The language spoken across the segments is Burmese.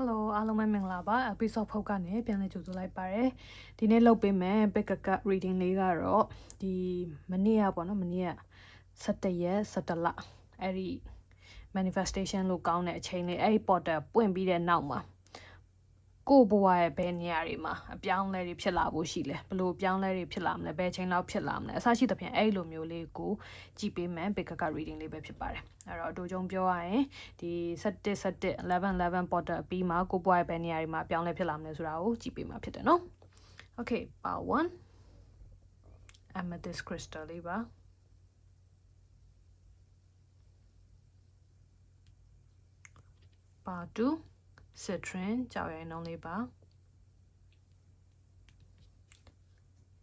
Hello အားလုံးပဲမင်္ဂလာပါ episode ဖုတ်ကနေပြန်လည်ကြိုဆိုလိုက်ပါရယ်ဒီနေ့လုပ်ပေးမယ် pick a cut reading လေးကတော့ဒီမနေ့ကပေါ့နော်မနေ့က17ရက်17လအဲ့ဒီ manifestation လို့ကောင်းတဲ့အချိန်လေးအဲ့ဒီ portal ပွင့်ပြီးတဲ့နောက်မှာ ကိုယ့်ဘဝရဲ့ဘယ်နေရာတွေမှာအပြောင်းအလဲတွေဖြစ်လာဖို့ရှိလဲဘလို့အပြောင်းအလဲတွေဖြစ်လာမလဲဘယ်ချိန်လောက်ဖြစ်လာမလဲအစရှိသဖြင့်အဲ့လိုမျိုးလေးကိုကြည့်ပေးမယ် pick a cut reading လေးပဲဖြစ်ပါတယ်အဲ့တော့အတူကြုံပြောရရင်ဒီ17 17 11 11 portal အပြီးမှာကိုယ့်ဘဝရဲ့ဘယ်နေရာတွေမှာအပြောင်းအလဲဖြစ်လာမလဲဆိုတာကိုကြည့်ပေးမှာဖြစ်တယ်နော် okay part 1 amethyst crystal လေးပါ part 2 citron ကြောက်ရိုင်းနှုံးလေးပါ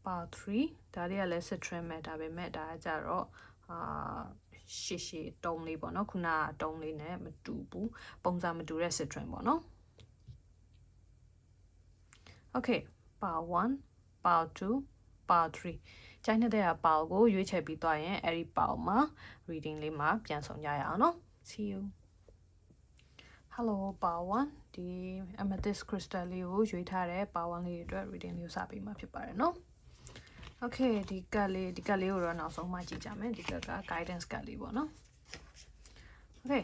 part 3ဒါတွေကလည်း citron မဲ့ဒါပေမဲ့ဒါကကြတော့အာရှည်ရှည်တုံးလေးပေါ့နော်ခုနကတုံးလေးနဲ့မတူဘူးပုံစံမတူတဲ့ citron ပေါ့နော် okay part 1 part 2 part 3ကျိုင်းတဲ့ပါကိုရွေးချယ်ပြီးသွားရင်အဲ့ဒီပါမှာ reading လေးမှာပြန်ဆောင်ကြရအောင်နော် see you hello power 1ဒီ amethyst crystal လေးကိုရွေးထားတဲ့ power 1လေးတွေအတွက် reading လေးကိုစပေးမှာဖြစ်ပါတယ်နော် okay ဒီကတ်လေးဒီကတ်လေးကိုတော့နောက်ဆုံးမှကြည့်ကြမယ်ဒီကတ်က guidance ကတ်လေးပေါ့နော် okay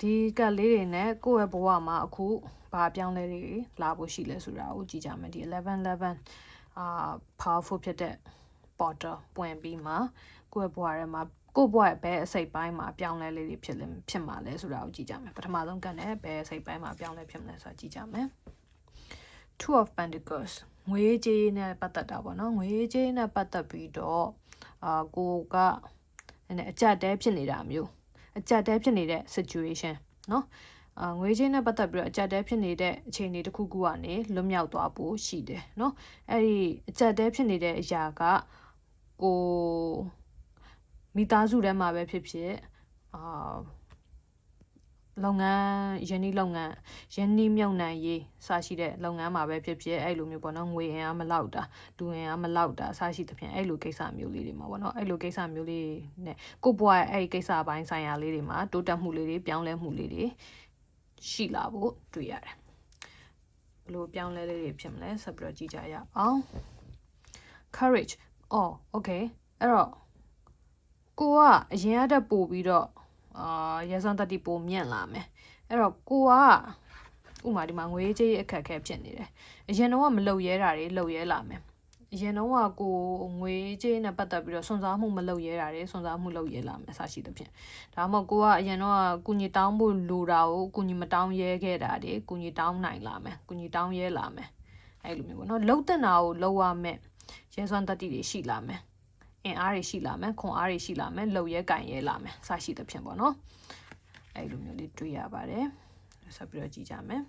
ဒီကတ်လေးတွေနဲ့ကိုယ့်ရဲ့ဘဝမှာအခုဘာပြောင်းလဲတွေလာဖို့ရှိလဲဆိုတာကိုကြည့်ကြမယ်ဒီ1111အာ powerful ဖြစ်တဲ့ portal ပွင့်ပြီးမှကိုယ့်ရဲ့ဘဝထဲမှာ ကိုယ့်ဘဝရဲ့ဘယ်အစိတ်ပိုင်းမှာပြောင်းလဲလေးတွေဖြစ်လဲဖြစ်မှာလဲဆိုတာကိုကြည့်ကြမယ်ပထမဆုံးကနဲ့ဘယ်အစိတ်ပိုင်းမှာပြောင်းလဲဖြစ်မလဲဆိုတာကြည့်ကြမယ် two of pentacles ငွေကြေးနဲ့ပတ်သက်တာပေါ့နော်ငွေကြေးနဲ့ပတ်သက်ပြီးတော့အာကိုကနည်းနည်းအကြက်တဲဖြစ်နေတာမျိုးအကြက်တဲဖြစ်နေတဲ့ situation เนาะအာငွေချင်းနဲ့ပတ်သက်ပြီးတော့အကြက်တဲဖြစ်နေတဲ့အခြေအနေတစ်ခုခုကနေလွတ်မြောက်သွားဖို့ရှိတယ်เนาะအဲ့ဒီအကြက်တဲဖြစ်နေတဲ့အရာကကို မိသားစုထဲမှာပဲဖြစ်ဖြစ်အာလုပ်ငန်းယင်းနှီးလုပ်ငန်းယင်းနှီးမြုပ်နှံရေးစရှိတဲ့လုပ်ငန်းမှာပဲဖြစ်ဖြစ်အဲ့လိုမျိုးပေါ့နော်ငွေအင်အားမလောက်တာလူအင်အားမလောက်တာစရှိသဖြင့်အဲ့လိုကိစ္စမျိုးလေးတွေမှာပေါ့နော်အဲ့လိုကိစ္စမျိုးလေးနဲ့ကိုယ့်ဘဝရဲ့အဲ့ဒီကိစ္စပိုင်းဆိုင်ရာလေးတွေမှာတိုးတက်မှုလေးတွေပြောင်းလဲမှုလေးတွေရှိလာဖို့တွေ့ရတယ်ဘလို့ပြောင်းလဲလေးတွေဖြစ်မလဲဆက်ပြီးတော့ကြည့်ကြရအောင် courage အော် okay အဲ့တော့ ကိုကအရင်ကတည်းပို့ပြီးတော့အာရဲစွမ်းတက်တီပိုမြင့်လာမယ်အဲ့တော့ကိုကဥမာဒီမှာငွေကြေးအခက်အခဲဖြစ်နေတယ်အရင်တော့မလုံရဲတာတွေလုံရဲလာမယ်အရင်တော့ကကိုငွေကြေးနဲ့ပတ်သက်ပြီးတော့စွန့်စားမှုမလုပ်ရဲတာတွေစွန့်စားမှုလုပ်ရဲလာမယ်အစရှိသဖြင့်ဒါမှမဟုတ်ကိုကအရင်တော့ကုညီတောင်းဖို့လိုတာကိုကုညီမတောင်းရဲခဲ့တာတွေကုညီတောင်းနိုင်လာမယ်ကုညီတောင်းရဲလာမယ်အဲ့လိုမျိုးပေါ့နော်လှုပ်တဲ့နာကိုလှုပ်ရမယ်ရဲစွမ်းတတိတွေရှိလာမယ် အင်အားတွေရှိလာမယ်ခွန်အားတွေရှိလာမယ်လှုပ်ရဲကင်ရဲလာမယ်စရှိသဖြင့်ပေါ့နော်အဲ့လိုမျိုးလေးတွေးရပါတယ်ဆက်ပြီးတော့ကြည့်ကြမယ်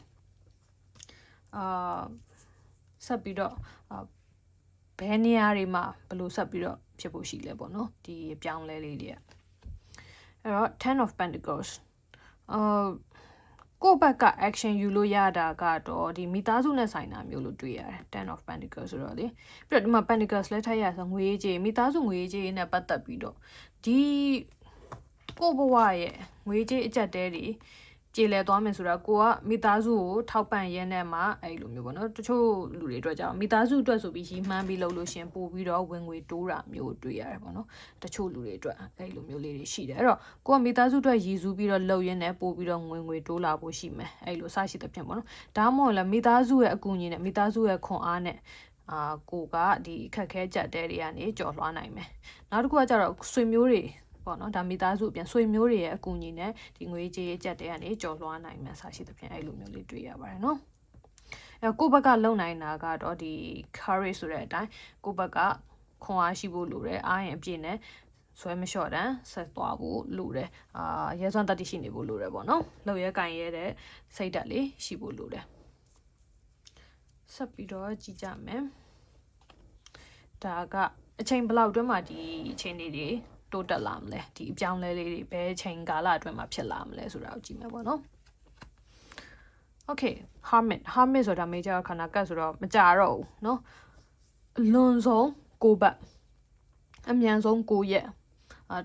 အာဆက်ပြီးတော့ဘယ်နေရာတွေမှာဘယ်လိုဆက်ပြီးတော့ဖြစ်ဖို့ရှိလဲပေါ့နော်ဒီအပြောင်းလဲလေးတွေကအဲ့တော့10 of pentacles အာ ကိုယ့်ဘက်က action ယူလို့ရတာကတော့ဒီမိသားစုနဲ့ဆိုင်တာမျိုးလို့တွေ့ရတယ်10 of pentacles ဆိုတော့လေပြီးတော့ဒီမှာ pentacles လဲထားရဆိုငွေကြေးမိသားစုငွေကြေးနဲ့ပတ်သက်ပြီးတော့ဒီကိုဘဝရဲ့ငွေကြေးအကျက်တဲတွေ ကျေလဲသွားမယ်ဆိုတာကိုကမိသားစုကိုထောက်ပံ့ရင်းနဲ့မှအဲ့လိုမျိုးပေါ့နော်တချို့လူတွေအတွက်ကြောင့်မိသားစုအတွက်ဆိုပြီးရီမှန်းပြီးလုပ်လို့ရှင်ပို့ပြီးတော့ဝင်ငွေတိုးတာမျိုးတွေ့ရတယ်ပေါ့နော်တချို့လူတွေအတွက်အဲ့လိုမျိုးလေးတွေရှိတယ်အဲ့တော့ကိုကမိသားစုအတွက်ရည်စူးပြီးတော့လုပ်ရင်းနဲ့ပို့ပြီးတော့ဝင်ငွေတိုးလာဖို့ရှိမယ်အဲ့လိုစရှိတဲ့ဖြစ်ပေါ့နော်ဒါမှမဟုတ်လည်းမိသားစုရဲ့အကူအညီနဲ့မိသားစုရဲ့ခွန်အားနဲ့အာကိုကဒီအခက်ခဲကြက်တဲတွေကနေကြော်လွှားနိုင်မယ်နောက်တစ်ခုကကျတော့ဆွေမျိုးတွေ ပေါ့နော်ဒါမိသားစုအပြင်ဆွေမျိုးတွေရဲ့အကူအညီနဲ့ဒီငွေကြေးကြက်တဲ့ကနေကြော်လွှားနိုင်မှဆရှိသဖြင့်အဲ့လိုမျိုးလေးတွေ့ရပါတယ်နော်အဲကိုဘက်ကလုံနိုင်တာကတော့ဒီ courage ဆိုတဲ့အတိုင်းကိုဘက်ကခွန်အားရှိဖို့လိုတယ်အားရင်အပြည့်နဲ့ဆွဲမလျှော့တန်းဆက်သွားဖို့လိုတယ်အာရဲစွမ်းတတိရှိနေဖို့လိုတယ်ပေါ့နော်လောက်ရဲကင်ရဲတဲ့စိတ်ဓာတ်လေးရှိဖို့လိုတယ်ဆက်ပြီးတော့ကြည့်ကြမယ်ဒါကအချိန်ဘလောက်တွင်းမှာဒီအချိန်လေးတွေ တိုးတက်လာမလဲဒီအပြောင်းလဲလေးတွေဘယ်ချိန်ကာလအတွင်းမှာဖြစ်လာမလဲဆိုတာကိုကြည့်မယ်ပေါ့နော် Okay hermit hermit ဆိုတာ major ခန္ဓာကတ်ဆိုတော့မကြတော့ဘူးเนาะအလွန်ဆုံးကိုဘတ်အမြန်ဆုံးကိုရက်အာ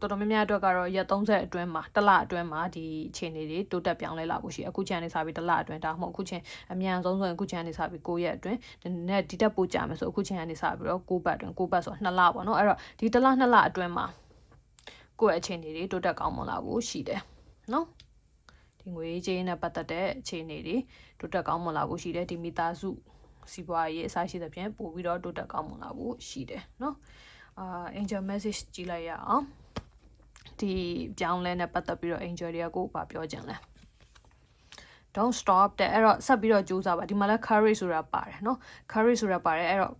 တော်တော်များများအတွက်ကတော့ရက်30အတွင်းမှာတစ်လအတွင်းမှာဒီအခြေအနေတွေတိုးတက်ပြောင်းလဲလာဖို့ရှိအခုချိန်နေစားပြီးတစ်လအတွင်းဒါမှမဟုတ်အခုချိန်အမြန်ဆုံးဆိုရင်အခုချိန်နေစားပြီး9ရက်အတွင်းနဲ့ဒီတက်ပို့ကြမယ်ဆိုအခုချိန်ကနေစားပြီးတော့9ပတ်အတွင်း9ပတ်ဆို2လပေါ့နော်အဲ့တော့ဒီတစ်လ2လအတွင်းမှာကိုယ့်ရဲ့အခြေအနေတွေတိုးတက်ကောင်းမွန်လာဖို့ရှိတယ်နော်ဒီငွေကြေးနဲ့ပတ်သက်တဲ့အခြေအနေတွေတိုးတက်ကောင်းမွန်လာဖို့ရှိတယ်ဒီမိသားစုစီးပွားရေးအစရှိသဖြင့်ပို့ပြီးတော့တိုးတက်ကောင်းမွန်လာဖို့ရှိတယ်နော်အာ angel message ကြည့်လိုက်ရအောင် ဒီပြောင်းလဲနဲ့ပတ်သက်ပြီးတော့ angel တွေကကိုဘာပြောကြလဲ don't stop တဲ့အဲ့တော့ဆက်ပြီးတော့ကြိုးစားပါဒီမှာလဲ courage ဆိုတာပါတယ်เนาะ courage ဆိုတာပါတယ်အဲ့တော့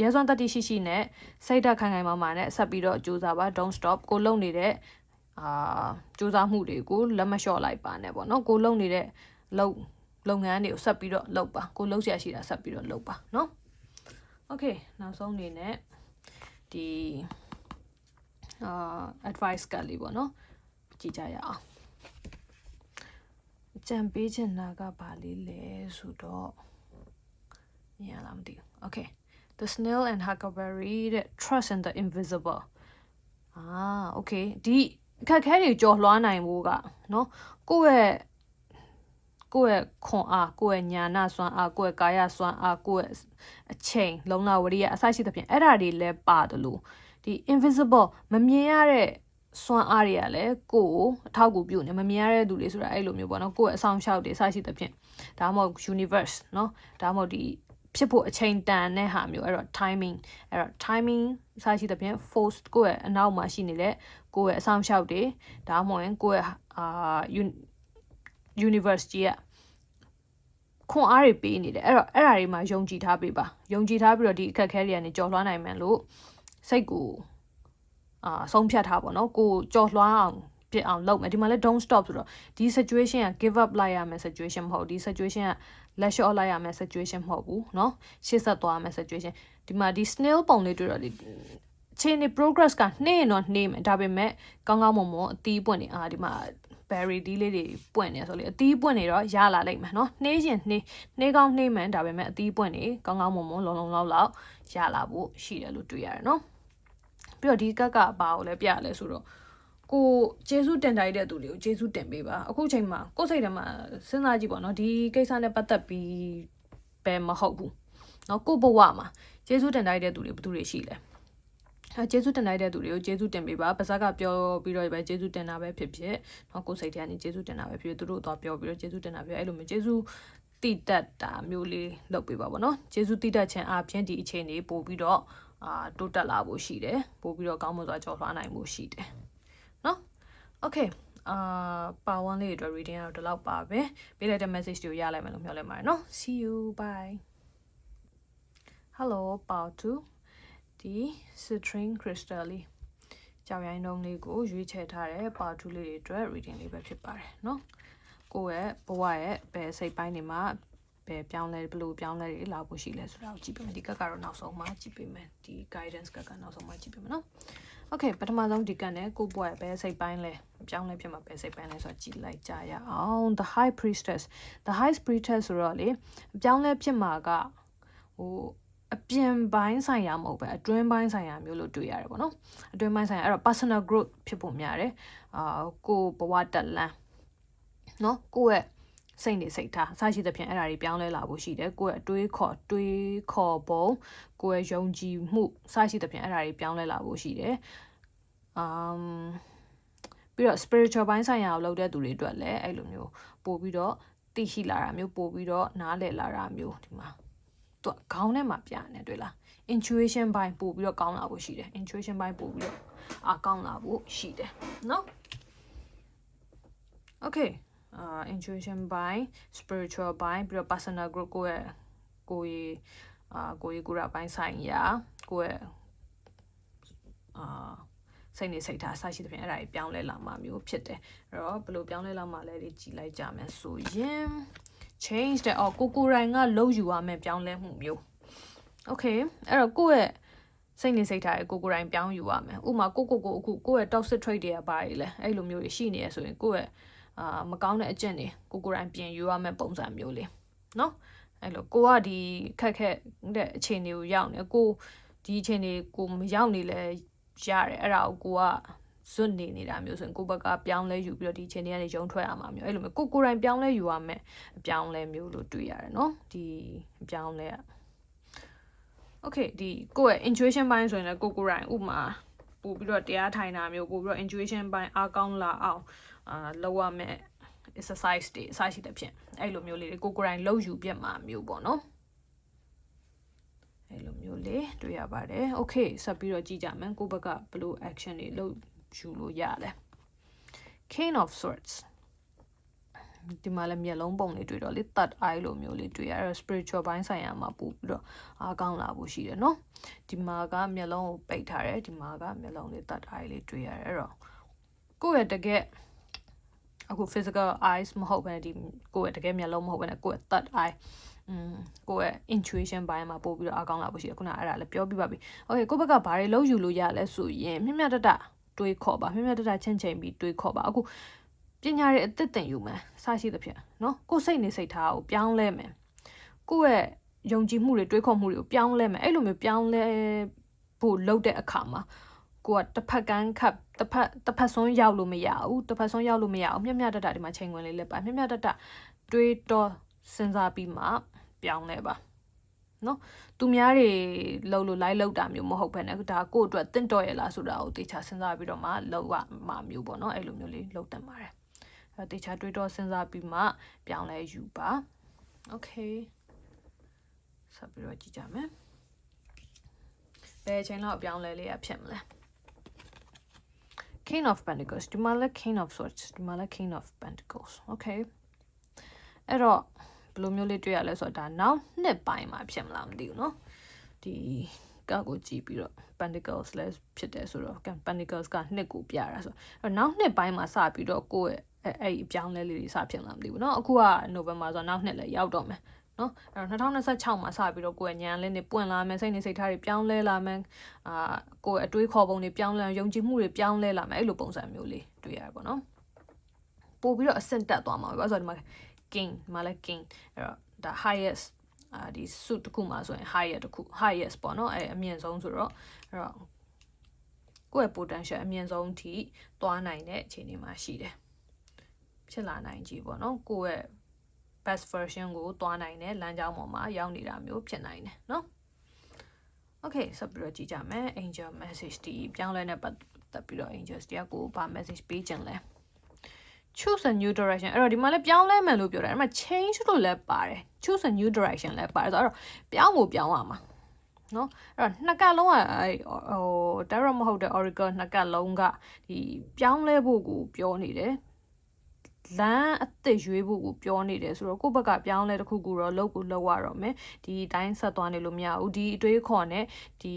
ရဲစွမ်းတတိရှိရှိနဲ့စိတ်ဓာတ်ခိုင်ခိုင်မာမာနဲ့ဆက်ပြီးတော့ကြိုးစားပါ don't stop ကိုလုံနေတဲ့အာကြိုးစားမှုတွေကိုလက်မလျှော့လိုက်ပါနဲ့ပေါ့เนาะကိုလုံနေတဲ့လုံလုပ်ငန်းတွေကိုဆက်ပြီးတော့လုပ်ပါကိုလုပ်ရရှိတာဆက်ပြီးတော့လုပ်ပါเนาะ okay နောက်ဆုံးအနေနဲ့ဒီ အာ advice ကလေးပေါ့နော်ကြည့်ကြရအောင်အကြံပေးချင်တာကဘာလေးလဲဆိုတော့မြင်လားမသိဘူး okay the snail and huckleberry that trust in the invisible အာ okay ဒီအခက်ခဲတွေကြော်လွှားနိုင်ဖို့ကเนาะကိုယ့်ရဲ့ကိုယ့်ရဲ့ခွန်အားကိုယ့်ရဲ့ညာနာစွမ်းအားကိုယ့်ရဲ့ကာယစွမ်းအားကိုယ့်ရဲ့အချိန်လုံလဝရိယအစရှိသဖြင့်အဲ့ဒါတွေလည်းပါတယ်လို့ ဒီ invisible မမြင်ရတဲ့စွမ်းအားတွေကလည်းကိုယ်ကိုအထောက်အကူပြုနေမမြင်ရတဲ့သူတွေဆိုတာအဲ့လိုမျိုးပေါ့နော်ကိုယ့်ရဲ့အဆောင်ရှောက်တွေအစရှိသဖြင့်ဒါမှမဟုတ် universe เนาะဒါမှမဟုတ်ဒီဖြစ်ဖို့အချိန်တန်တဲ့ဟာမျိုးအဲ့တော့ timing အဲ့တော့ timing အစရှိသဖြင့် force ကိုယ့်ရဲ့အနောက်မှာရှိနေတဲ့ကိုယ့်ရဲ့အဆောင်ရှောက်တွေဒါမှမဟုတ်ရင်ကိုယ့်ရဲ့အာ universe ကြီးကခွန်အားတွေပေးနေတယ်အဲ့တော့အဲ့ဒါတွေမှာယုံကြည်ထားပေးပါယုံကြည်ထားပြီးတော့ဒီအခက်အခဲတွေကနေကြော်လွှားနိုင်မယ်လို့ စိတ်ကိုအာဆုံးဖြတ်ထားပါတော့ကိုကြော်လွှားအောင်ပြစ်အောင်လုပ်မယ်ဒီမှာလဲ don't stop ဆိုတော့ဒီ situation က give up လိုက်ရမယ် situation မဟုတ်ဒီ situation ကလက်လျှော့လိုက်ရမယ် situation မဟုတ်ဘူးเนาะရှေ့ဆက်သွားမယ် situation ဒီမှာဒီ snail ပုံလေးတွေ့တော့ဒီချင်းနေ progress ကနှင်းတော့နှင်းမယ်ဒါပေမဲ့ကောင်းကောင်းမွန်မွန်အသီးပွင့်နေအာဒီမှာ berry ဒီလေးတွေပွင့်နေဆိုလေအသီးပွင့်နေတော့ရလာလိမ့်မယ်เนาะနှေးရင်နှေးနှေးကောင်းနှေးမှန်ဒါပေမဲ့အသီးပွင့်နေကောင်းကောင်းမွန်မွန်လုံလုံလောက်လောက်ရလာဖို့ရှိတယ်လို့တွေ့ရတယ်เนาะ ပြီးတော့ဒီကက်ကဘာကိုလဲပြရလဲဆိုတော့ကိုဂျေဆုတင်တိုင်းတဲ့သူတွေကိုဂျေဆုတင်ပေးပါအခုချိန်မှာကိုယ်စိတ်ထဲမှာစဉ်းစားကြည့်ပေါ့နော်ဒီကိစ္စနဲ့ပတ်သက်ပြီးပဲမဟုတ်ဘူးနော်ကိုဘဝမှာဂျေဆုတင်တိုင်းတဲ့သူတွေဘယ်သူတွေရှိလဲအဲဂျေဆုတင်လိုက်တဲ့သူတွေကိုဂျေဆုတင်ပေးပါပါဇက်ကပြောပြီးတော့ပဲဂျေဆုတင်တာပဲဖြစ်ဖြစ်နော်ကိုယ်စိတ်ထဲကနေဂျေဆုတင်တာပဲဖြစ်ဖြစ်သူတို့တော့ပြောပြီးတော့ဂျေဆုတင်တာပြောအဲ့လိုမျိုးဂျေဆုတိတက်တာမျိုးလေးလုပ်ပေးပါဗောနော်ဂျေဆုတိတက်ခြင်းအပြင်ဒီအခြေအနေပို့ပြီးတော့ အာတိုးတက်လာဖို့ရှိတယ်ပို့ပြီးတော့ကောင်းမွန်စွာကြော်လွှားနိုင်ဖို့ရှိတယ်နော် okay အာပါဝန်းလေးအတွက် reading ကတော့ဒီလောက်ပါပဲပေးလိုက်တဲ့ message တွေကိုရလိုက်မယ်လို့မျှော်လင့်ပါတယ်နော် see you bye hello ပေါ2ဒီ string crystal လေးကြောင်ရိုင်းတုံးလေးကိုရွေးချယ်ထားတဲ့ပါ2လေးတွေအတွက် reading လေးပဲဖြစ်ပါတယ်နော်ကိုယ့်ရဲ့ဘဝရဲ့ဘယ်စိတ်ပိုင်းတွေမှာ ဘယ်ပြောင်းလဲဘလို့ပြောင်းလဲတွေလာဖို့ရှိလဲဆိုတာကိုကြည့်ပေးမယ်ဒီကက်ကတော့နောက်ဆုံးမှကြည့်ပေးမယ်ဒီ guidance ကကနောက်ဆုံးမှကြည့်ပေးမယ်နော် Okay ပထမဆုံးဒီကက်နဲ့ကိုယ့်ဘဝရဲ့ဘယ်စိတ်ပိုင်းလဲပြောင်းလဲဖြစ်မှာဘယ်စိတ်ပိုင်းလဲဆိုတာကြည့်လိုက်ကြရအောင် the high priestess the high priestess ဆိုတော့လေပြောင်းလဲဖြစ်မှာကဟိုအပြင်ပိုင်းဆိုင်ရာမဟုတ်ပဲအတွင်းပိုင်းဆိုင်ရာမျိုးလို့တွေ့ရတယ်ပေါ့နော်အတွင်းပိုင်းဆိုင်ရာအဲ့တော့ personal growth ဖြစ်ဖို့များတယ်အာကိုဘဝတက်လန်းနော်ကိုယ့်ရဲ့ စိတ်နေစိတ်ထားအစရှိသဖြင့်အဲ့ဒါတွေပြောင်းလဲလာဖို့ရှိတယ်ကိုယ့်ရဲ့အတွေးခေါ်တွေးခေါ်ပုံကိုယ့်ရဲ့ယုံကြည်မှုအစရှိသဖြင့်အဲ့ဒါတွေပြောင်းလဲလာဖို့ရှိတယ်အမ်ပြီးတော့ spiritual ဘိုင်းဆိုင်ရာကိုလုပ်တဲ့သူတွေအတွက်လည်းအဲ့လိုမျိုးပို့ပြီးတော့သိရှိလာတာမျိုးပို့ပြီးတော့နားလည်လာတာမျိုးဒီမှာသူကခေါင်းထဲမှာပြနေတွေ့လား intuition ဘိုင်းပို့ပြီးတော့ကောင်းလာဖို့ရှိတယ် intuition ဘိုင်းပို့ပြီးတော့အကောင်းလာဖို့ရှိတယ်เนาะ okay အာ intuition ဘိုင်း spiritual ဘိုင်းပြီးတော့ personal group ကိုယ့်ရဲ့ကိုယ်ရဲ့အာကိုယ်ရဲ့ကိုယ်ရပိုင်းဆိုင်ရာကိုယ့်ရဲ့အာစိတ်နေစိတ်ထားဆရှိတဲ့ပြင်အဲ့ဒါကြီးပြောင်းလဲလာမှမျိုးဖြစ်တယ်အဲ့တော့ဘယ်လိုပြောင်းလဲလာမှလဲဒီကြည်လိုက်ကြမယ်ဆိုရင် change တဲ့အော်ကိုကိုရိုင်းကလှုပ်ယူရမယ်ပြောင်းလဲမှုမျိုး okay အဲ့တော့ကိုယ့်ရဲ့စိတ်နေစိတ်ထားရဲ့ကိုကိုရိုင်းပြောင်းယူရမယ်ဥမာကိုကိုကိုအခုကိုယ့်ရဲ့ toxic trait တွေကဘာတွေလဲအဲ့လိုမျိုးတွေရှိနေရဆိုရင်ကိုယ့်ရဲ့ အာမကောင်းတဲ့အကျင့်တွေကိုကိုရိုင်းပြင်ယူရမယ်ပုံစံမျိုးလေးเนาะအဲ့လိုကိုကဒီခက်ခက်တဲ့အခြေအနေကိုရောက်နေကိုဒီအခြေအနေကိုမရောက်နေလဲရတယ်အဲ့ဒါကိုကိုက ဇွတ်နေနေတာမျိုးဆိုရင်ကိုယ့်ဘက်ကပြောင်းလဲယူပြီးတော့ဒီချိန်တွေကနေရုံထွက်ရမှာမျိုးအဲ့လိုမျိုးကိုကိုယ်တိုင်ပြောင်းလဲယူရမယ်အပြောင်းလဲမျိုးလို့တွေ့ရတယ်နော်ဒီအပြောင်းလဲอ่ะ Okay ဒီကိုယ့်ရဲ့ intuition ဘိုင်းဆိုရင်လည်းကိုကိုယ်တိုင်ဥပမာပို့ပြီးတော့တရားထိုင်တာမျိုးပို့ပြီးတော့ intuition ဘိုင်းအားကောင်းလာအောင် အာလုပ်ရမယ် exercise တွေအစရှိတဲ့ဖြင့်အဲ့လိုမျိုးလေးတွေကိုကိုယ်တိုင်လုပ်ယူပြမှာမျိုးပေါ့နော်အဲ့လိုမျိုးလေးတွေ့ရပါတယ် okay ဆက်ပြီးတော့ကြည့်ကြမယ်ကိုယ့်ဘက်ကဘယ်လို action တွေလုပ်ယူလို့ရလဲ King of Swords ဒီမှာလည်းမျက်လုံးပုံလေးတွေ့တော့လေ third eye လိုမျိုးလေးတွေ့ရအဲ့တော့ spiritual ဘိုင်းဆိုင်ရာမှာပို့ပြီးတော့အားကောင်းလာဖို့ရှိတယ်เนาะဒီမှာကမျက်လုံးကိုပိတ်ထားတယ်ဒီမှာကမျက်လုံးလေး third eye လေးတွေ့ရတယ်အဲ့တော့ကိုယ့်ရဲ့တကယ် အခု physical eyes မဟုတ်ဘဲဒီကိုယ့်ရဲ့တကယ်မျက်လုံးမဟုတ်ဘဲနဲ့ကိုယ့်ရဲ့ third eye อืมကိုယ့်ရဲ့ intuition ဘိုင်းမှာပို့ပြီးတော့အားကောင်းလာဖို့ရှိတယ်ခုနအဲ့ဒါလည်းပြောပြပါပြီ။ Okay ကိုယ့်ဘက်ကဘာတွေလုပ်ယူလို့ရလဲဆိုရင်မြမြတတတွေးခေါ်ပါမြမြတတချင်းချင်းပြီးတွေးခေါ်ပါအခုပညာတွေအသစ်သင်ယူမယ်စရှိသဖြင့်เนาะကိုယ်စိတ်နေစိတ်ထားကိုပြောင်းလဲမယ်ကိုယ့်ရဲ့ယုံကြည်မှုတွေတွေးခေါ်မှုတွေကိုပြောင်းလဲမယ်အဲ့လိုမျိုးပြောင်းလဲဖို့လုပ်တဲ့အခါမှာ ကိုကတစ်ဖက်ကန်းခပ်တစ်ဖက်တစ်ဖက်ဆုံးရောက်လို့မရဘူးတစ်ဖက်ဆုံးရောက်လို့မရအောင်မြက်မြက်တတဒီမှာချိန်ဝင်လေးလက်ပါမြက်မြက်တတတွေးတော့စဉ်းစားပြီးမှပြောင်းလဲပါနော်သူများတွေလှုပ်လို့ live လောက်တာမျိုးမဟုတ်ဘဲနဲ့ဒါကိုယ့်အတွက်တင့်တော်ရလားဆိုတာကိုတေချာစဉ်းစားပြီးတော့မှလောက်ရမှာမျိုးပေါ့နော်အဲ့လိုမျိုးလေးလောက်တတ်ပါတယ်အဲတေချာတွေးတော့စဉ်းစားပြီးမှပြောင်းလဲယူပါ okay ဆက်ပြီးတော့ကြည့်ကြမယ်ဘယ်အချိန်လောက်ပြောင်းလဲလေးရဖြစ်မလဲ King of Pentacles ဒီမှာလည်း King of Swords ဒီမှာလည်း King of Pentacles okay အဲ့တော့ဘယ်လိုမျိုးလေးတွေ့ရလဲဆိုတော့ဒါနောက်နှစ်ပိုင်းမှာဖြစ်မလားမသိဘူးเนาะဒီကောက်ကိုကြည့်ပြီးတော့ Pentacles လည်းဖြစ်တယ်ဆိုတော့ Pentacles ကနှစ်ကိုပြတာဆိုတော့နောက်နှစ်ပိုင်းမှာစပြီးတော့ကိုယ့်ရဲ့အဲ့အဲ့အပြောင်းလဲလေးတွေစဖြစ်လာမသိဘူးเนาะအခုက November ဆိုတော့နောက်နှစ်လည်းရောက်တော့မယ် နော်အဲ့တော့2026မှာစပြီးတော့ကိုယ့်ရဲ့ဉာဏ်လေးတွေပွင့်လာမယ်စိတ်နေစိတ်ထားတွေပြောင်းလဲလာမယ်အာကိုယ့်ရဲ့အတွေးခေါ်ပုံတွေပြောင်းလဲယုံကြည်မှုတွေပြောင်းလဲလာမယ်အဲ့လိုပုံစံမျိုးလေးတွေ့ရတယ်ပေါ့နော်ပို့ပြီးတော့အဆင့်တက်သွားမှာပဲဆိုတော့ဒီမှာ king ဒီမှာလည်း king အဲ့တော့ဒါ highest အာဒီ suit တစ်ခုမှာဆိုရင် highest တစ်ခု highest ပေါ့နော်အဲ့အမြင့်ဆုံးဆိုတော့အဲ့တော့ကိုယ့်ရဲ့ potential အမြင့်ဆုံးထိသွားနိုင်တဲ့အခြေအနေမှာရှိတယ်ဖြစ်လာနိုင်ကြီးပေါ့နော်ကိုယ့်ရဲ့ best version ကိုသွားနိုင်တဲ့လမ်းကြောင်းပေါ်မှာရောက်နေတာမျိုးဖြစ်နိုင်တယ်เนาะ Okay ဆက်ပြီးတော့ကြည့်ကြမယ် angel message ဒီပြောင်းလဲတဲ့ပတ်သက်ပြီးတော့ angels တရားကိုဘာ message ပေးခြင်းလဲ choose a new direction အဲ့တော့ဒီမှာလည်းပြောင်းလဲမယ်လို့ပြောတယ်အဲ့မှာ change လို့လည်းပါတယ် choose a new direction လည်းပါတယ်ဆိုတော့ပြောင်းဖို့ပြောင်းရမှာနော်အဲ့တော့နှစ်ကလုံးကဟို direct မဟုတ်တဲ့ oracle နှစ်ကလုံးကဒီပြောင်းလဲဖို့ကိုပြောနေတယ် လမ်းအသစ်ရွေးဖို့ကိုပြောနေတယ်ဆိုတော့ကိုယ့်ဘက်ကပြောင်းလဲတစ်ခုခုတော့လုပ်ကိုလုပ်ရတော့မယ်ဒီတိုင်းဆက်သွားနေလို့မရဘူးဒီအတွေးခေါ်နဲ့ဒီ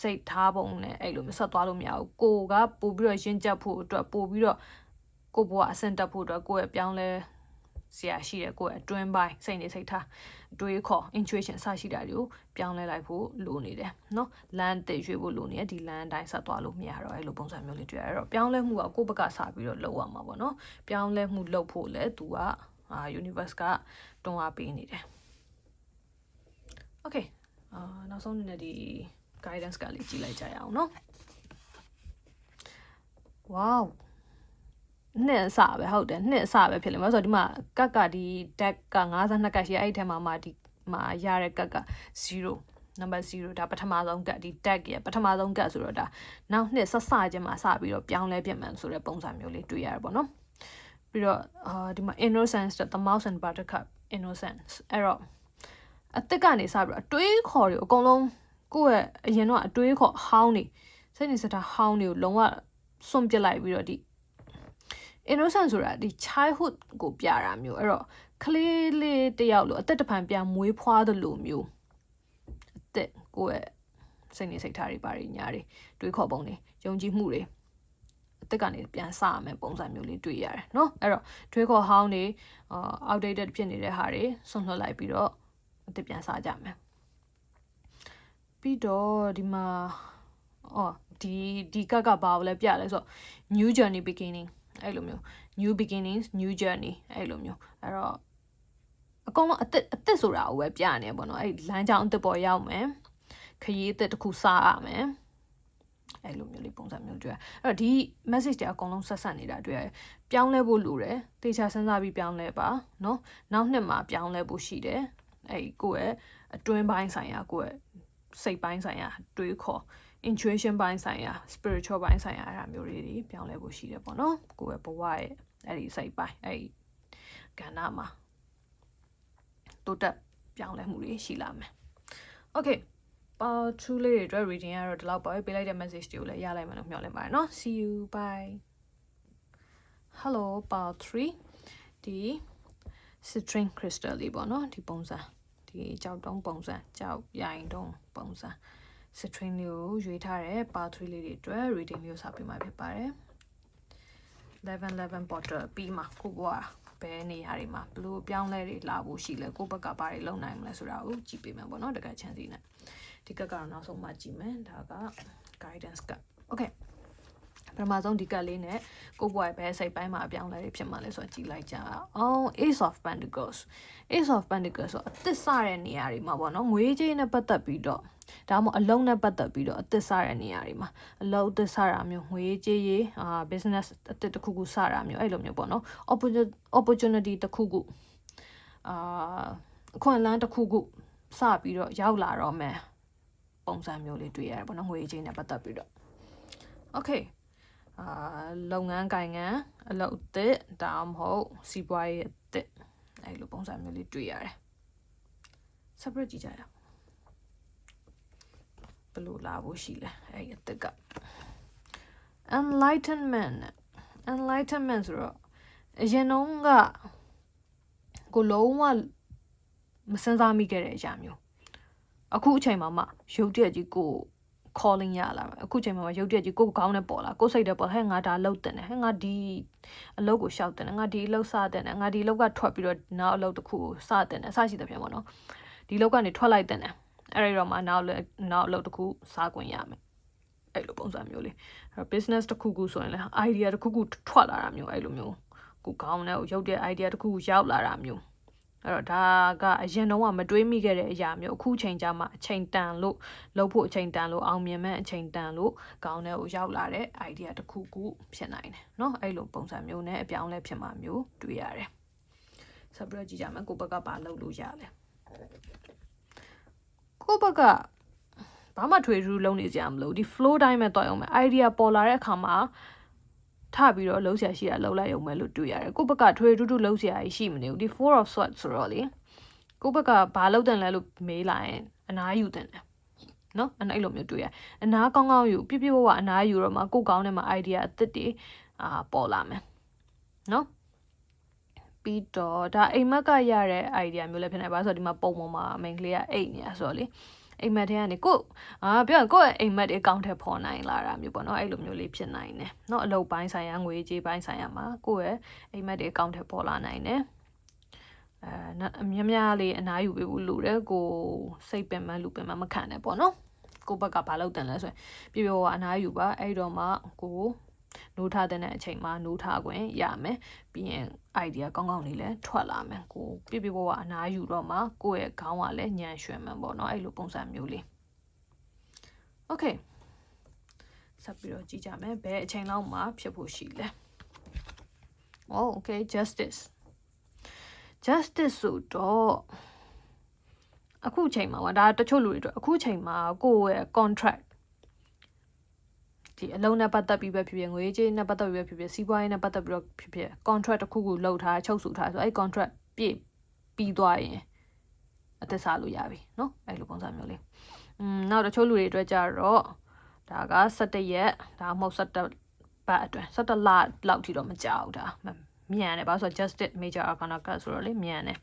စိတ်ထားပုံနဲ့အဲ့လိုမျိုးဆက်သွားလို့မရဘူးကိုကပို့ပြီးတော့ရင့်ကျက်ဖို့အတွက်ပို့ပြီးတော့ကိုဘဝအဆင့်တက်ဖို့အတွက်ကိုယ့်ရဲ့ပြောင်းလဲ ဆရာရှိတယ်ကိုယ့်အတွင်းပိုင်းစိတ်နေစိတ်ထားအတွေးခေါ် intuition အစရှိတာတွေကိုပြောင်းလဲလိုက်ဖို့လိုနေတယ်နော်လမ်းတည်ရွေ့ဖို့လိုနေတယ်ဒီလမ်းအတိုင်းဆက်သွားလို့မရတော့အဲ့လိုပုံစံမျိုးလေးတွေ့ရတော့ပြောင်းလဲမှုကကိုယ့်ဘက်ကစပြီးတော့လုပ်ရမှာပေါ့နော်ပြောင်းလဲမှုလုပ်ဖို့လဲသူကအာ universe ကတွန်းအားပေးနေတယ် okay အာနောက်ဆုံးနေ့ဒီ guidance ကလေးကြည့်လိုက်ကြရအောင်နော် wow နှစ်အစပဲဟုတ်တယ်နှစ်အစပဲဖြစ်လိမ့်မယ်ဆိုတော့ဒီမှာကက်ကဒီ deck က52ကက်ရှိအဲ့ဒီထဲမှာမှဒီမှာရတဲ့ကက်က0 number 0ဒါပထမဆုံးကတ်ဒီ deck ရဲ့ပထမဆုံးကတ်ဆိုတော့ဒါနောက်နှစ်ဆက်စချင်းမှာစပြီးတော့ပြောင်းလဲပြင်မှန်ဆိုတဲ့ပုံစံမျိုးလေးတွေ့ရတယ်ပေါ့နော်ပြီးတော့အာဒီမှာ innocence the mouse and buttercup innocence အဲ့တော့အသက်ကနေစပြီးတော့အတွေးခေါ်တွေအကုန်လုံးကိုယ့်ရဲ့အရင်တော့အတွေးခေါ်ဟောင်းနေစိတ်နေစတာဟောင်းတွေကိုလုံးဝစွန့်ပစ်လိုက်ပြီးတော့ဒီ innocent ဆိုတာဒီ childhood ကိုပြတာမျိုးအဲ့တော့ကလေးလေးတယောက်လိုအသက်တဖန်ပြန်မွေးဖွားသလိုမျိုးအသက်ကိုယ့်ရဲ့စိတ်နေစိတ်ထားတွေပါညာတွေတွေးခေါ်ပုံတွေယုံကြည်မှုတွေအသက်ကနေပြန်စရမယ်ပုံစံမျိုးလေးတွေ့ရတယ်เนาะအဲ့တော့တွေးခေါ်ဟောင်းတွေအာ outdated ဖြစ်နေတဲ့ဟာတွေဆွန့်လွှတ်လိုက်ပြီးတော့အသက်ပြန်စကြမယ်ပြီးတော့ဒီမှာအော်ဒီဒီကကဘာကိုလဲပြလဲဆိုတော့ new journey beginning အဲ့လိုမျိုး new beginnings new journey အဲ့လိုမျိုးအဲ့တော့အကုန်လုံးအသက်အသက်ဆိုတာကိုပဲပြနေပေါ့နော်အဲ့လမ်းကြောင်းအသက်ပေါ်ရောက်မယ်ခရီးအသက်တစ်ခုစရမယ် အဲ့လိုမျိုးလေးပုံစံမျိုးတွေ့ရအဲ့တော့ဒီ message တွေအကုန်လုံးဆက်ဆက်နေတာတွေ့ရတယ်ပြောင်းလဲဖို့လိုတယ်တေချာစဉ်းစားပြီးပြောင်းလဲပါเนาะနောက်နှစ်မှာပြောင်းလဲဖို့ရှိတယ်အဲ့ကိုယ့်ရဲ့အတွင်းပိုင်းဆိုင်ရာကိုယ့်ရဲ့စိတ်ပိုင်းဆိုင်ရာတွေးခေါ် intuition ပိုင်းဆိုင်ရာ spiritual ပိုင်းဆိုင်ရာအဲ့ဒါမျိုးတွေပြောင်းလဲဖို့ရှိတယ်ပေါ့နော်ကိုယ့်ရဲ့ဘဝရဲ့အဲ့ဒီစိတ်ပိုင်းအဲ့ဒီကဏ္ဍမှာတိုးတက်ပြောင်းလဲမှုတွေရှိလာမယ် okay ပါ2လေးတွေအတွက် reading ကတော့ဒီလောက်ပါပဲပေးလိုက်တဲ့ message တွေကိုလည်းရလိုက်မယ်လို့မျှော်လင့်ပါတယ်เนาะ see you bye hello ပါ3ဒီ string crystal လေးပေါ့เนาะဒီပုံစံဒီကြောက်တုံးပုံစံကြောက်ရိုင်တုံးပုံစံ string လေးကိုရွေးထားတဲ့ပါ3လေးတွေအတွက် reading လေးကိုစပေးမှာဖြစ်ပါတယ်11 11 bottle ပြီးမှာကိုကဘယ်နေရာတွေမှာဘလို့ပြောင်းလဲတွေလာဖို့ရှိလဲကိုဘက်ကဘာတွေလုပ်နိုင်မလဲဆိုတာကိုကြည့်ပေးမယ်ပေါ့နော်တကယ်ချန်စီနဲ့ဒီကက်ကတော့နောက်ဆုံးမှကြည့်မယ်ဒါက guidance က okay ပထမဆုံးဒီကက်လေးနဲ့ကိုဘွားပဲစိတ်ပိုင်းမှာအပြောင်းလဲတွေဖြစ်မှာလဲဆိုတော့ကြည်လိုက်ကြအောင် Ace of Pentacles Ace of Pentacles ဆိုအသစ်စတဲ့နေရာတွေမှာပေါ့နော်ငွေကြေးနဲ့ပတ်သက်ပြီးတော့ဒါမှမဟုတ်အလုံးနဲ့ပတ်သက်ပြီးတော့အသစ်စတဲ့နေရာတွေမှာအလုံးအသစ်စတာမျိုးငွေကြေးရေးအာ business အသစ်တစ်ခုခုစတာမျိုးအဲ့လိုမျိုးပေါ့နော် opportunity တစ်ခုခုအာအခွင့်အလမ်းတစ်ခုခုစပြီးတော့ရောက်လာတော့မယ်ပုံစံမျိုးလေးတွေ့ရတယ်ပေါ့နော်ငွေကြေးနဲ့ပတ်သက်ပြီးတော့ okay အာလုပ်ငန်းကိုင်ငန်းအလုပ်အသစ်ဒါမှမဟုတ်စီးပွားရေးအသစ်အဲ့လိုပုံစံမျိုးလေးတွေ့ရတယ် separate ကြည့်ကြရဘယ်လိုလာဖို့ရှိလဲအဲ့ဒီအသစ်က enlightenment enlightenment ဆိုတော့အရင်တုန်းကကိုလုံးဝမစင်စားမိခဲ့တဲ့အရာမျိုးအခုအချိန်မှာမှရုပ်တရက်ကြီးကို calling ရလာမယ်အခုချိန်မှာရုပ်တရက်ကြီးကိုကောင်းနဲ့ပေါ်လာကိုစိတ်တဲ့ပေါ်ဟဲ့ငါဒါလှုပ်တင်တယ်ဟဲ့ငါဒီအလုပ်ကိုရှောက်တင်တယ်ငါဒီအလုပ်စတင်တယ်ငါဒီအလုပ်ကထွက်ပြီးတော့နောက်အလုပ်တစ်ခုကိုစတင်တယ်အစရှိတဲ့ပြန်ပေါ့နော်ဒီအလုပ်ကနေထွက်လိုက်တင်တယ်အဲ့ဒီတော့မှနောက်နောက်အလုပ်တစ်ခုစခွင့်ရမယ်အဲ့လိုပုံစံမျိုးလေးအဲ့ business တစ်ခုခုဆိုရင်လည်း idea တစ်ခုခုထွက်လာတာမျိုးအဲ့လိုမျိုးကိုကောင်းတဲ့ရုပ်တဲ့ idea တစ်ခုခုရောက်လာတာမျိုး အဲ့တော့ဒါကအရင်တော့မတွေးမိခဲ့တဲ့အရာမျိုးအခုချိန်ကျမှအချိန်တန်လို့လုပ်ဖို့အချိန်တန်လို့အောင်မြင်မဲ့အချိန်တန်လို့ကောင်းတဲ့ကိုရောက်လာတဲ့ idea တစ်ခုခုဖြစ်နိုင်တယ်เนาะအဲ့လိုပုံစံမျိုးနဲ့အပြောင်းလဲဖြစ်မှာမျိုးတွေ့ရတယ်ဆက်ပြီးတော့ကြည့်ကြမယ်ကိုဘက်ကဘာလုပ်လို့ရလဲကိုဘက်ကဘာမှထွေထူးလုံးနေကြမလို့ဒီ flow တိုင်းပဲတွားအောင်မယ် idea ပေါ်လာတဲ့အခါမှာ ထပြီးတော့လှုပ်ရှားရှိတာလှုပ်လိုက်အောင်ပဲလို့တွေ့ရတယ်ကိုဘက်ကထွေထူးထူးလှုပ်ရှားရှိမနေဘူးဒီ4 of swords ဆိုတော့လေကိုဘက်ကဘာလှုပ်တယ်လဲလို့မေးလာရင်အနားယူတယ်နော်အဲ့လိုမျိုးတွေ့ရအနားကောင်းကောင်းယူပြပြဝဝအနားယူတော့မှကိုကောင်းတဲ့မှာ idea အသစ်တွေအာပေါ်လာမယ်နော်ပြီးတော့ဒါအိမ်မက်ကရတဲ့ idea မျိုးလည်းဖြစ်နေပါဆိုတော့ဒီမှာပုံပေါ်မှာ main ကလေးကအိတ်နေရဆိုတော့လေ အိမ်မက်ထဲကနေကိုအာပြောရင်ကိုယ့်ရဲ့အိမ်မက်တွေအကောင့်ထဲပေါ်နိုင်လာတာမျိုးပေါ့နော်အဲ့လိုမျိုးလေးဖြစ်နိုင်တယ်เนาะအလုပ်ပိုင်းဆိုင်ရာငွေကြေးပိုင်းဆိုင်ရာမှာကိုယ့်ရဲ့အိမ်မက်တွေအကောင့်ထဲပေါ်လာနိုင်တယ်အဲမြများလေးအနားယူပေးဖို့လိုတယ်ကိုစိတ်ပင်မလူပင်မမခံနဲ့ပေါ့နော်ကိုဘက်ကဘာလုပ်တယ်လဲဆိုရင်ပြေပြေအနားယူပါအဲ့တော့မှကို နိုးထားတဲ့အချိန်မှာနိုးထားခွင့်ရမယ်ပြီးရင် idea ကောင်းကောင်းလေးလည်းထွက်လာမယ်ကိုပြပြဘဝအနားယူတော့မှကိုယ့်ရဲ့ခေါင်းကလည်းညံရွှင်မှန်ပေါ့နော်အဲ့လိုပုံစံမျိုးလေး okay ဆက်ပြီးတော့ကြည့်ကြမယ်ဘယ်အချိန်လောက်မှဖြစ်ဖို့ရှိလဲ oh okay justice justice ဆိုတော့အခုချိန်မှာဒါတချို့လူတွေအတွက်အခုချိန်မှာကိုယ့်ရဲ့ contract ဒီအလုံးနဲ့ပတ်သက်ပြီးပဲဖြစ်ဖြစ်ငွေကြေးနဲ့ပတ်သက်ပြီးပဲဖြစ်ဖြစ်စီးပွားရေးနဲ့ပတ်သက်ပြီးတော့ဖြစ်ဖြစ် contract တစ်ခုခုလုပ်ထားချုပ်ဆိုထားဆိုအဲ့ contract ပြည့်ပြီးသွားရင်အသက်စားလို့ရပြီเนาะအဲ့လိုပုံစံမျိုးလေးอืมနောက်တချို့လူတွေအတွက်ကြတော့ဒါက17ရက်ဒါမှမဟုတ်17ပတ်အတွင်း17လလောက်ထိတော့မကြောက်တာမြန်တယ်ဘာလို့ဆိုတော့ justice major arcana card ဆိုတော့လေမြန်တယ်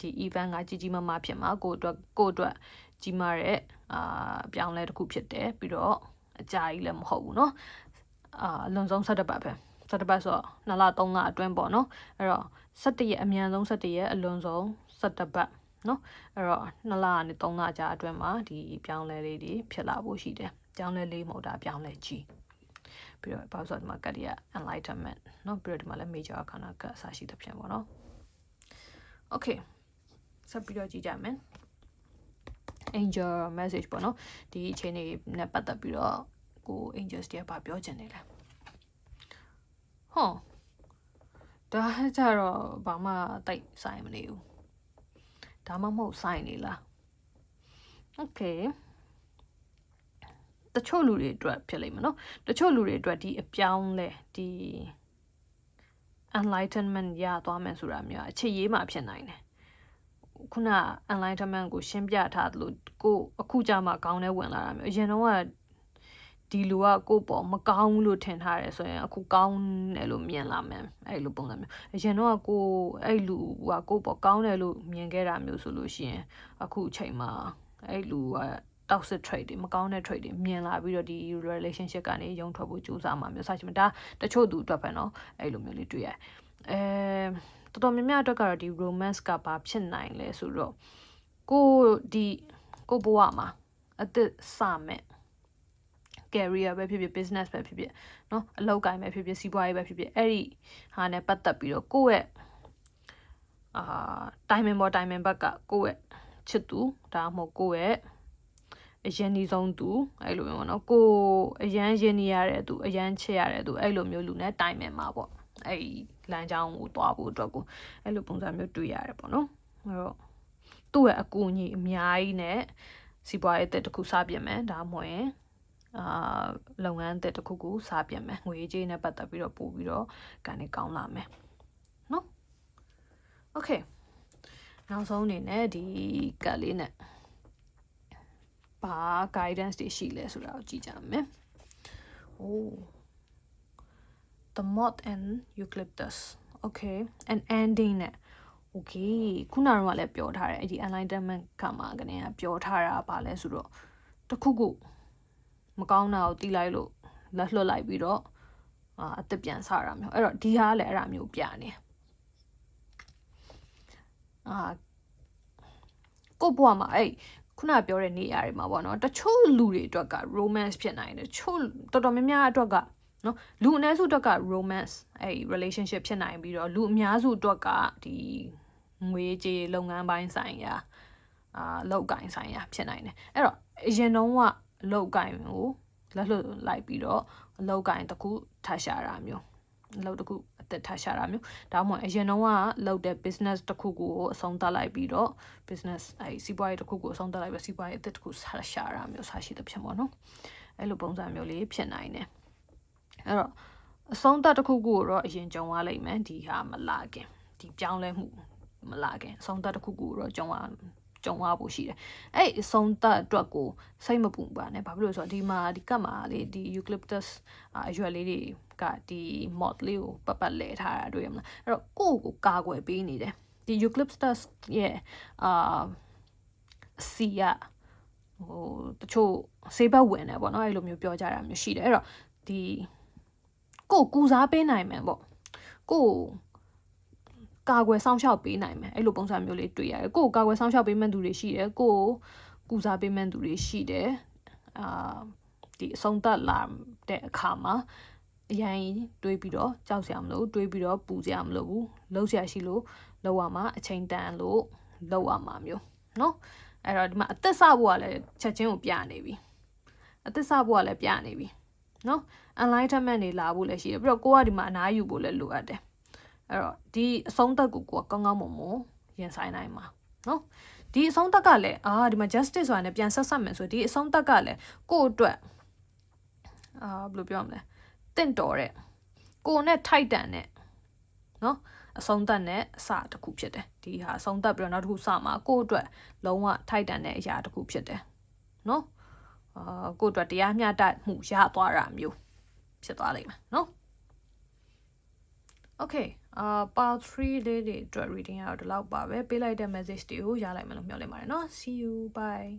ဒီ event ကကြီးကြီးမားမားဖြစ်မှာကိုအတွက်ကိုအတွက်ကြီးမားတဲ့အာပြောင်းလဲတစ်ခုဖြစ်တယ်ပြီးတော့ အကြာကြီးလည်းမဟုတ်ဘူးเนาะအာအလွန်ဆုံး17ပတ်ပဲ17ပတ်ဆိုတော့2လ3လအတွင်းပေါ့เนาะအဲ့တော့17ရက်အမြန်ဆုံး17ရက်အလွန်ဆုံး17ပတ်เนาะအဲ့တော့2လကနေ3လကြာအတွင်းမှာဒီပြောင်းလဲလေးတွေဖြစ်လာဖို့ရှိတယ်ပြောင်းလဲလေးမဟုတ်တာပြောင်းလဲကြီးပြီးတော့ဘာလို့ဆိုတော့ဒီမှာကတည်းက enlightenment เนาะပြီးတော့ဒီမှာလည်း major arcana ကအစရှိတဲ့ဖြစ်ပေါ့เนาะ okay ဆက်ပြီးတော့ကြည့်ကြမယ် angel message ပေါ့နော်ဒီအချိန်လေးနဲ့ပတ်သက်ပြီးတော့ ကို angels တွေကဘာပြောချင်နေလဲဟောဒါကြတော့ဘာမှတိတ်ဆိုင်မနေဘူးဒါမှမဟုတ်ဆိုင်နေလား okay တချို့လူတွေအတွက်ဖြစ်လိမ့်မယ်နော်တချို့လူတွေအတွက်ဒီအပြောင်းလဲဒီ enlightenment ရသွားမယ်ဆိုတာမျိုးအခြေရေးမှာဖြစ်နိုင်တယ်ခုန enlightenment ကိုရှင်းပြထားသလိုကိုအခုကြမှာကောင်းတဲ့ဝင်လာတာမျိုးအရင်တော့က ဒီလူကကိုယ့်ပေါ်မကောင်းဘူးလို့ထင်ထားတယ်ဆိုရင်အခုကောင်းတယ်လို့မြင်လာမယ်အဲ့လိုပုံစံမျိုးအရင်တော့ကိုအဲ့လူကကိုယ့်ပေါ်ကောင်းတယ်လို့မြင်ခဲ့တာမျိုးဆိုလို့ရှိရင်အခုအချိန်မှာအဲ့လူက toxic trait တွေမကောင်းတဲ့ trait တွေမြင်လာပြီးတော့ဒီ relationship ကနေရုံထွက်ဖို့ကြိုးစားမှာမျိုးစချင်မှာဒါတချို့သူအတွက်ပဲเนาะအဲ့လိုမျိုးလေးတွေ့ရအဲတော်တော်များများအတွက်ကတော့ဒီ romance ကဘာဖြစ်နိုင်လဲဆိုတော့ကိုဒီကိုဘဝမှာအသက်စမဲ့ career ပဲဖြစ်ဖြစ် business ပဲဖြစ်ဖြစ်เนาะအလုပ်ကိုင်ပဲဖြစ်ဖြစ်စီးပွားရေးပဲဖြစ်ဖြစ်အဲ့ဒီဟာနဲ့ပတ်သက်ပြီးတော့ကိုယ့်ရဲ့အာ timing ပေါ် timing ဘက်ကကိုယ့်ရဲ့ချစ်သူဒါမှမဟုတ်ကိုယ့်ရဲ့အရင်ဒီဆုံးသူအဲ့လိုမျိုးပေါ့နော်ကိုအရန်ရင်နေရတဲ့သူအရန်ချစ်ရတဲ့သူအဲ့လိုမျိုးလူနဲ့တိုင်ပင်မှာပေါ့အဲ့လမ်းကြောင်းကိုတွားဖို့အတွက်ကိုအဲ့လိုပုံစံမျိုးတွေ့ရတယ်ပေါ့နော်အဲ့တော့သူ့ရဲ့အကူအညီအများကြီးနဲ့စီးပွားရေးတက်တစ်ခုစပြင်မယ်ဒါမှမဟုတ်ရင် အာလုပ်ငန်းအသစ်တစ်ခုခုစပြင်မယ်ငွေကြေးနဲ့ပတ်သက်ပြီးတော့ပို့ပြီးတော့ကန်နေကောင်းလာမယ်နော် Okay နောက်ဆုံးအနေနဲ့ဒီကတ်လေးနဲ့ဘာ guidance တွေရှိလဲဆိုတာကိုကြည့်ကြမယ်။ Oh the moth and eucalyptus okay an ending နဲ့ okay ခုနကတော့လည်းပြောထားတယ်အဲ့ဒီ enlightenment ကမှကနေကပြောထားတာပါလဲဆိုတော့တခုခု မကောင်းတာကိုတီးလိုက်လို့လက်လွတ်လိုက်ပြီးတော့အာအသက်ပြန်ဆတာမျိုးအဲ့တော့ဒီဟာကလည်းအဲ့ဒါမျိုးပြနေအာကို့ဘွားမှာအဲ့ခုနပြောတဲ့နေရာတွေမှာပေါ့နော်တချို့လူတွေအတွက်က romance ဖြစ်နိုင်တယ်ချို့တော်တော်များများအတွက်ကနော်လူအနည်းစုအတွက်က romance အဲ့ relationship ဖြစ်နိုင်ပြီးတော့လူအများစုအတွက်ကဒီငွေကြေးလုပ်ငန်းပိုင်းဆိုင်ရာအာလောက်ကင်ဆိုင်ရာဖြစ်နိုင်တယ်အဲ့တော့အရင်တုန်းက လောက်ကင်ကိုလက်လွတ်လိုက်ပြီးတော့အလောက်ကင်တစ်ခုထပ်ရှာတာမျိုးအလုပ်တစ်ခုအသက်ထပ်ရှာတာမျိုးဒါမှမဟုတ်အရင်တော့ကလုပ်တဲ့ business တစ်ခုကိုအဆုံးသတ်လိုက်ပြီးတော့ business အဲစီးပွားရေးတစ်ခုကိုအဆုံးသတ်လိုက်ပြီးစီးပွားရေးအသက်တစ်ခုဆရှာတာမျိုးဆရှိတဲ့ဖြစ်ပေါ့နော်အဲ့လိုပုံစံမျိုးလေးဖြစ်နိုင်တယ်အဲ့တော့အဆုံးသတ်တစ်ခုကိုတော့အရင်ကြုံရလိမ့်မယ်ဒီဟာမလာခင်ဒီပြောင်းလဲမှုမလာခင်အဆုံးသတ်တစ်ခုကိုတော့ကြုံရ ကြုံရဖို့ရှိတယ်။အဲ့အဆုံးသက်အတွက်ကိုစိတ်မပူပါနဲ့။ဘာဖြစ်လို့လဲဆိုတော့ဒီမှာဒီကတ်မှာလေဒီ eucalyptus အရွက်လေးတွေကဒီ mod လေးကိုပတ်ပတ်လဲထားတာတွေ့ရမလား။အဲ့တော့ကိုယ့်ကိုကာကွယ်ပေးနေတယ်။ဒီ eucalyptus ရဲ့အာစီရဟိုတချို့ဆေးဘက်ဝင်တယ်ပေါ့နော်အဲ့လိုမျိုးပြောကြတာမျိုးရှိတယ်အဲ့တော့ဒီကိုကူစားပေးနိုင်မယ်ပေါ့ကို ကာကွယ်စောင့်ရှောက်ပေးနိုင်မယ်အဲ့လိုပုံစံမျိုးလေးတွေ့ရတယ်ကိုကိုကာကွယ်စောင့်ရှောက်ပေးမှန်းသူတွေရှိတယ်ကိုကိုကူစားပေးမှန်းသူတွေရှိတယ်အာဒီအဆုံးသက်လာတဲ့အခါမှာအရင်တွေးပြီးတော့ကြောက်စရာမလိုတွေးပြီးတော့ပူစရာမလိုဘူးလှုပ်ရှားရှိလို့လောက်ရမှာအချိန်တန်လို့လောက်ရမှာမျိုးเนาะအဲ့တော့ဒီမှာအသက်ဆဖို့ကလည်းချက်ချင်းကိုပြနေပြီအသက်ဆဖို့ကလည်းပြနေပြီเนาะ enlightenment တွေလာဖို့လည်းရှိတယ်ပြီးတော့ကိုကဒီမှာအနားယူဖို့လည်းလိုအပ်တယ် အဲ့တော့ဒီအဆုံးသက်ကိုကိုကကောင်းကောင်းမွန်မွန်ရင်ဆိုင်နိုင်မှာနော်ဒီအဆုံးသက်ကလည်းအာဒီမှာ justice ဆိုတာနဲ့ပြန်ဆက်ဆက်မယ်ဆိုဒီအဆုံးသက်ကလည်းကို့အတွက်အာဘယ်လိုပြောမလဲတင့်တော်တဲ့ကိုနဲ့ထိုက်တန်တဲ့နော်အဆုံးသက်နဲ့အစတစ်ခုဖြစ်တယ်ဒီဟာအဆုံးသက်ပြီးတော့နောက်တစ်ခုစမှာကို့အတွက်လုံးဝထိုက်တန်တဲ့အရာတစ်ခုဖြစ်တယ်နော်အာကို့အတွက်တရားမျှတမှုရသွားတာမျိုးဖြစ်သွားလိမ့်မယ်နော် Okay အာ part 3လေးတွေအတွက် reading ရတော့ဒီလောက်ပါပဲပေးလိုက်တဲ့ message တွေကိုရလိုက်မယ်လို့မျှော်လင့်ပါတယ်เนาะ see you bye